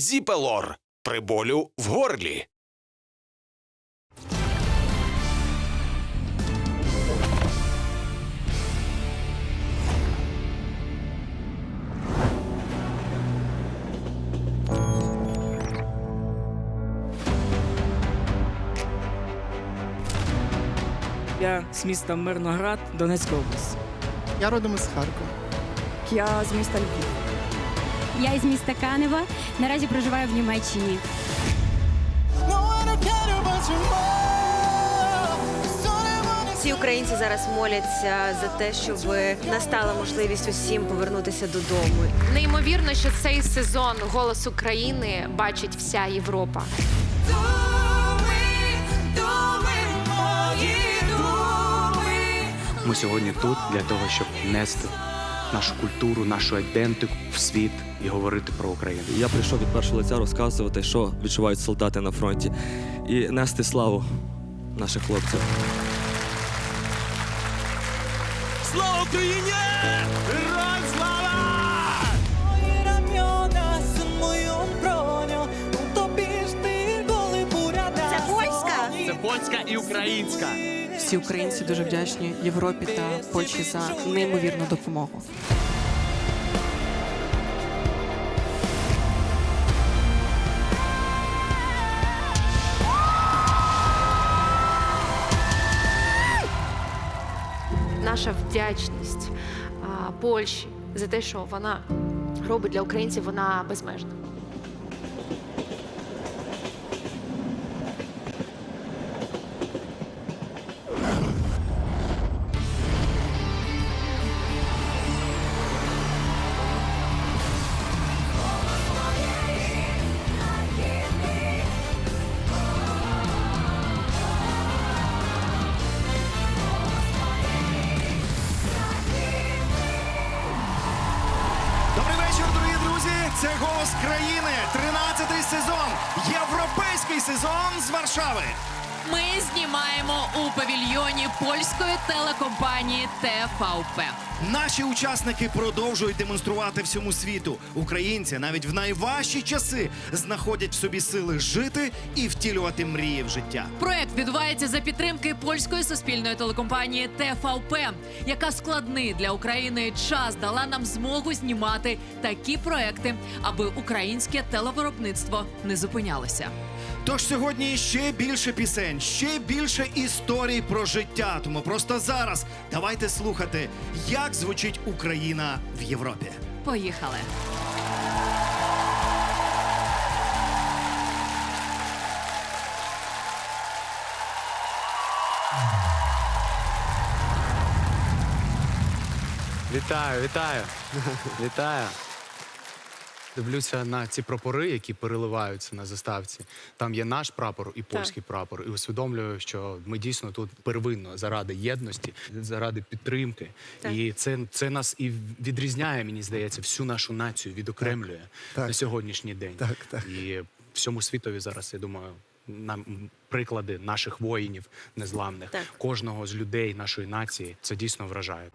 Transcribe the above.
Зіпелор при болю в горлі. Я з міста Мирноград, Донецька область. Я родом із Харкова. Я з міста Львів. Я із міста Канева. Наразі проживаю в Німеччині. Всі українці зараз моляться за те, щоб настала можливість усім повернутися додому. Неймовірно, що цей сезон голос України бачить вся Європа. Ми сьогодні тут для того, щоб нести нашу культуру, нашу ідентику в світ і говорити про Україну. Я прийшов від першого лиця розказувати, що відчувають солдати на фронті, і нести славу наших хлопців. Слава Україні! Героям слава! Це польська. Це польська і українська. Всі українці дуже вдячні Європі та Польщі за неймовірну допомогу. Наша вдячність а, Польщі за те, що вона робить для українців, вона безмежна. Це голос країни. 13-й сезон. Європейський сезон з Варшави. Ми знімаємо у павільйоні польської телекомпанії ТВП. Наші учасники продовжують демонструвати всьому світу. Українці навіть в найважчі часи знаходять в собі сили жити і втілювати мрії в життя. Проект відбувається за підтримки польської суспільної телекомпанії ТВП, яка складний для України час дала нам змогу знімати такі проекти, аби українське телевиробництво не зупинялося. Тож сьогодні ще більше пісень, ще більше історій про життя. Тому просто зараз давайте слухати, як звучить Україна в Європі. Поїхали. Вітаю, вітаю! Вітаю! Дивлюся на ці прапори, які переливаються на заставці. Там є наш прапор і польський прапор. І усвідомлюю, що ми дійсно тут первинно заради єдності, заради підтримки. Так. І це, це нас і відрізняє, мені здається, всю нашу націю відокремлює Так. на сьогоднішній день. Так, так. І всьому світові зараз, я думаю, нам приклади наших воїнів незламних, Так. кожного з людей нашої нації, це дійсно вражає.